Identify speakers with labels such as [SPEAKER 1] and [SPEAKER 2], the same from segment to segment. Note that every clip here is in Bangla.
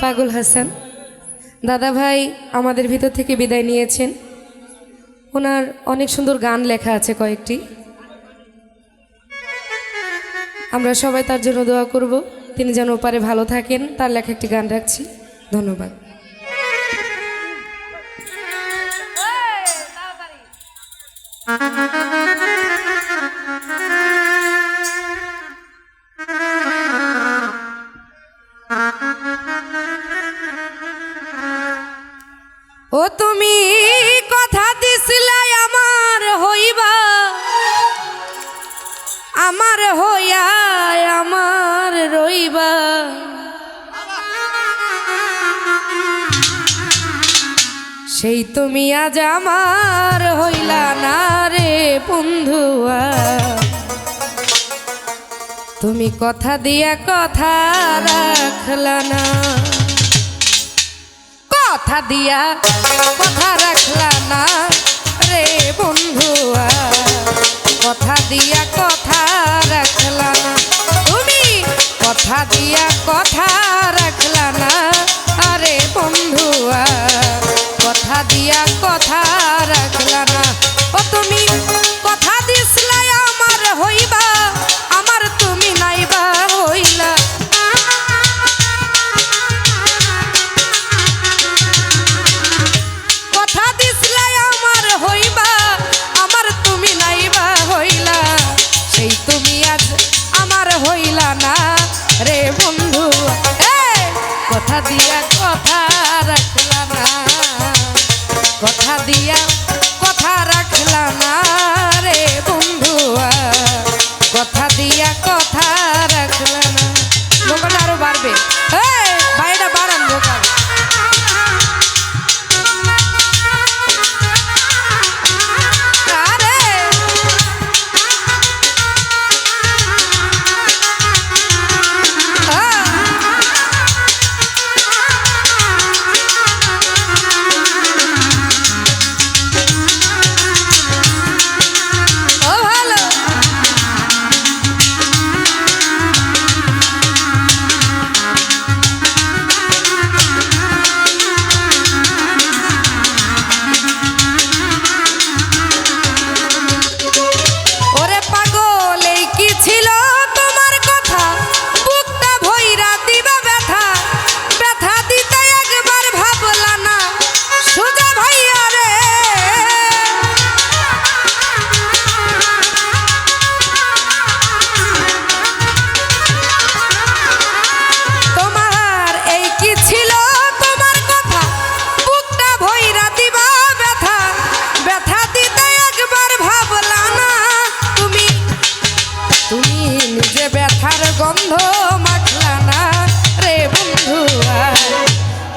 [SPEAKER 1] পাগল হাসান। দাদা ভাই আমাদের ভিতর থেকে বিদায় নিয়েছেন। ওনার অনেক সুন্দর গান লেখা আছে কয়েকটি। আমরা সবাই তার জন্য দোয়া করব। তিনি যেন ওপারে ভালো থাকেন। তার লেখা একটি গান রাখছি। ধন্যবাদ। ও তুমি কথা দিছিলে আমার হইবা, আমার হইয়া আমার রইবা। সেই তুমি আজ আমার হইলা না রে বন্ধুয়া। তুমি কথা দিয়া কথা রাখলা। দিয়া কথা রাখলা না রে বন্ধুয়া কথা দিয়া কথা রাখলা না। তুমি কথা দিয়া কথা কথা দিয়া কথা রাখলা না। কথা দিয়া কথা রাখলা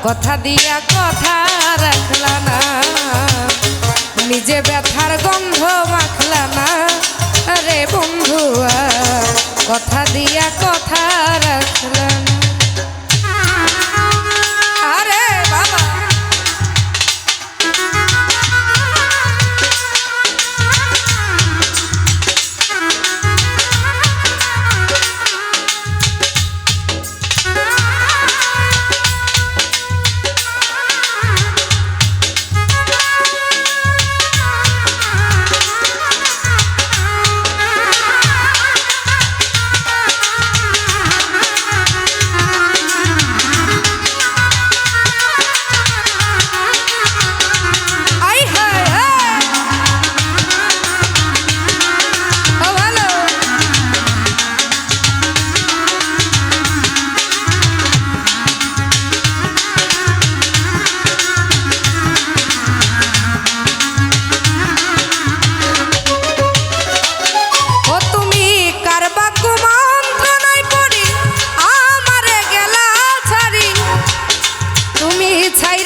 [SPEAKER 1] কথা দিয়া কথা রাখলা না। নিজে ব্যথার গন্ধ মাখলা না। রে বন্ধু কথা দিয়া কথা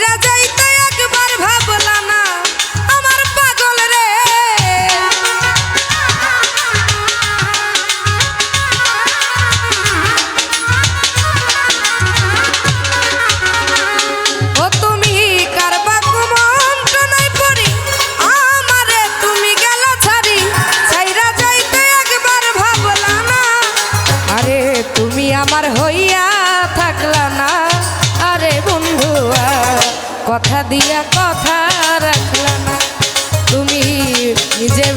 [SPEAKER 1] চলে যায় কথা দিয়া কথা রাখলা না। তুমি নিজে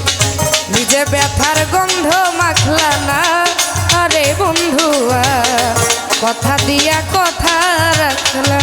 [SPEAKER 1] নিজে ব্যথার গন্ধ মাখলা না। আরে বন্ধুয়া, কথা দিয়া কথা রাখলা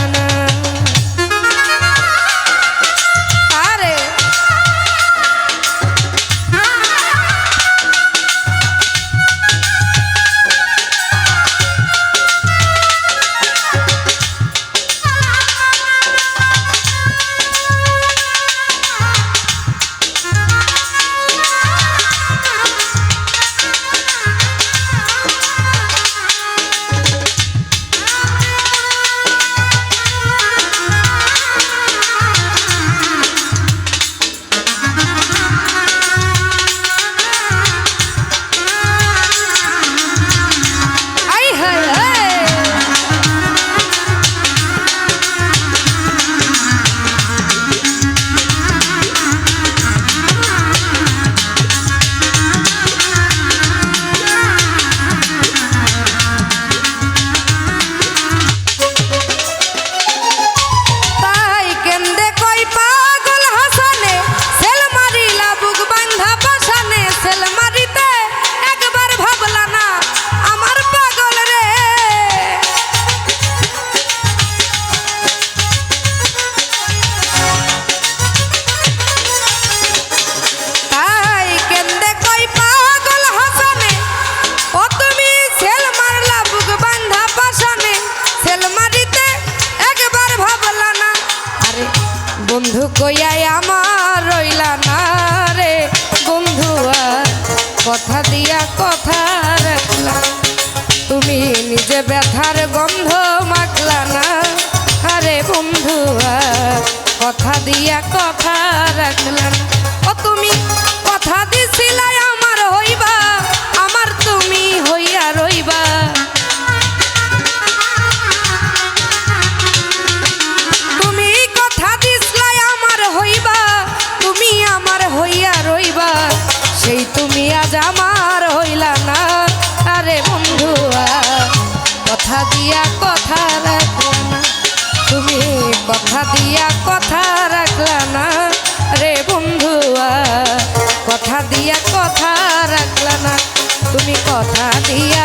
[SPEAKER 1] বন্ধু কইয়াই আমার রইলা না রে। বন্ধু আর কথা দিয়া কথা রাখলা। তুমি নিজে ব্যথার গন্ধ মাখলা না। আরে বন্ধু আর কথা দিয়া কথা রাখলা। ও তুমি কথা দিয়া কথা রাখলা না। তুমি কথা দিয়া কথা রাখলা না। রে বন্ধুয়া, কথা দিয়া কথা রাখলা না। তুমি কথা দিয়া